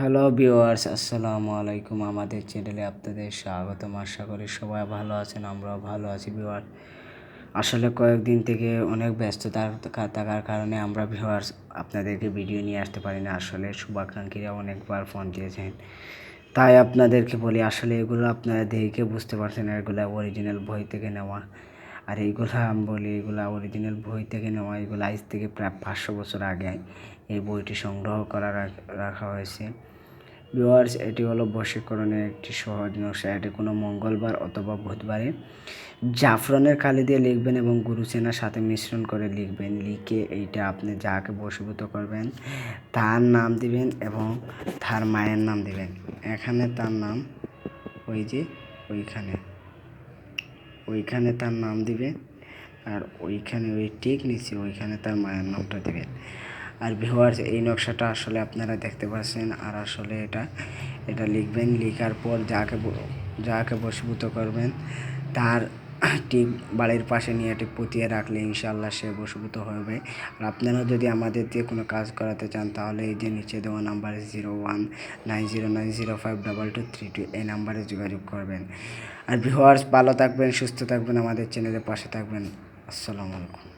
Hello viewers আসসালামু আলাইকুম আমাদের চ্যানেলে আপনাদের স্বাগতম। আশা করি সবাই ভালো আছেন, আমরাও ভালো আছি ভিউয়ার আসলে কয়েকদিন থেকে অনেক ব্যস্ততার থাকার কারণে আমরা ভিউয়ার্স আপনাদেরকে ভিডিও নিয়ে আসতে পারি না। আসলে শুভাকাঙ্ক্ষীরা অনেকবার ফোন দিয়েছেন। তাই আপনাদেরকে বলি, আসলে এগুলো আপনারা দেখে বুঝতে পারছেন এগুলো অরিজিনাল বই থেকে নেওয়া। আর এইগুলো বলি এগুলো অরিজিনাল বই থেকে নেওয়া এগুলো আজ থেকে প্রায় পাঁচশো বছর আগে এই বইটি সংগ্রহ করা রাখ- হয়েছে। ভিউয়ার্স এটি হলো বশীকরণের একটি সহজ নকশা। এটি কোনো মঙ্গলবার অথবা বুধবারে জাফরানের কালি দিয়ে লিখবেন এবং গুরুচেনার সাথে মিশ্রণ করে লিখবেন। লিখে এইটা আপনি যাকে বশীভূত করবেন, তার নাম দিবেন এবং তার মায়ের নাম দিবেন। এখানে তার নাম ওই যে ওইখানে। ওইখানে তার নাম দিবেন আর ওইখানে ওই টিক নিচে ওইখানে তার মায়ের নামটা দিবেন আর ভিউয়ার্স এই নকশাটা আসলে আপনারা দেখতে পাচ্ছেন আর আসলে এটা এটা লিখবেন, লিখার পর যাকে যাকে বসীভূত করবেন তার টিপ বাড়ির পাশে নিয়ে একটি পুঁতিয়ে রাখলে ইনশাল্লাহ সে বশীভূত হবে। আর আপনারা যদি আমাদের দিয়ে কোনো কাজ করাতে চান, তাহলে এই যে নিচে দেওয়া number zero one nine zero nine zero five double two three two এই নাম্বারে যোগাযোগ করবেন। আর ভিউয়ার্স, ভালো থাকবেন, সুস্থ থাকবেন, আমাদের চ্যানেলের পাশে থাকবেন। আসসালামু আলাইকুম।